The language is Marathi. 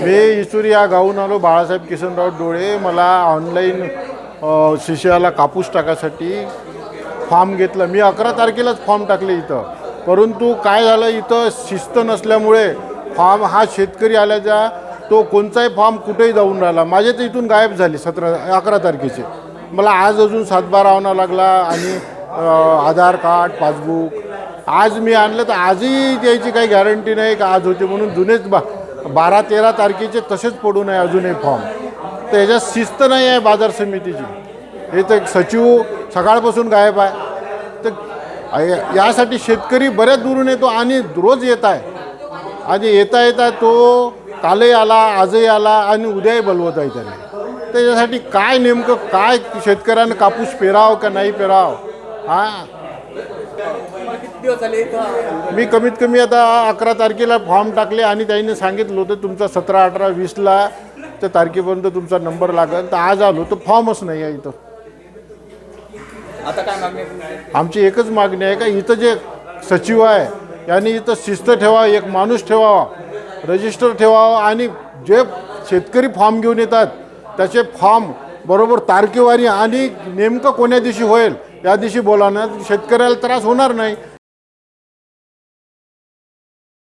मी इचुरी या गावून आलो बाळासाहेब किसनराव डोळे. मला ऑनलाईन शिष्याला कापूस टाकासाठी फॉर्म घेतला. मी अकरा तारखेलाच फॉर्म टाकले इथं. परंतु काय झालं इथं शिस्त नसल्यामुळे फॉर्म हा शेतकरी आल्याचा तो कोणताही फॉर्म कुठेही जाऊन राहिला. माझे तर इथून गायब झाले सतरा अकरा तारखेचे. मला आज अजून सातबार आणावा लागला आणि आधार कार्ड पासबुक. आज मी आणलं तर आजही त्याची काही गॅरंटी नाही का आज होते म्हणून जुनेच बा बारा तेरा तारखेचे तसेच पडू नये अजूनही फॉर्म. तर याच्यात शिस्त नाही आहे बाजार समितीची. हे तर सचिव सकाळपासून गायब आहे. तर यासाठी शेतकरी बऱ्याच दुरून येतो आणि रोज येत आहे. आणि येता येता तो कालही आला आजही आला आणि उद्याही बोलवत आहे त्याने त्याच्यासाठी काय नेमकं काय शेतकऱ्यानं कापूस पेराव का नाही पेराव? हां? किती दिवस झाले इथं? मी कमीत कमी आता अकरा तारखेला फॉर्म टाकले आणि त्यांनी सांगितलं होतं तुमचा सतरा अठरा वीसला त्या तारखेपर्यंत तुमचा नंबर लागेल. तर आज आलो तर फॉर्मच नाही आहे इथं. आता काय मागणी आहे तुमची? आमची एकच मागणी आहे का इथं जे सचिव आहे यांनी इथं शिस्त ठेवा एक माणूस ठेवावा रजिस्टर ठेवावा आणि जे शेतकरी फॉर्म घेऊन येतात त्याचे फॉर्म बरोबर तारखेवारी आणि नेमकं कोण्या दिवशी होईल या दिवशी बोलावण्यात शेतकऱ्याला त्रास होणार नाही.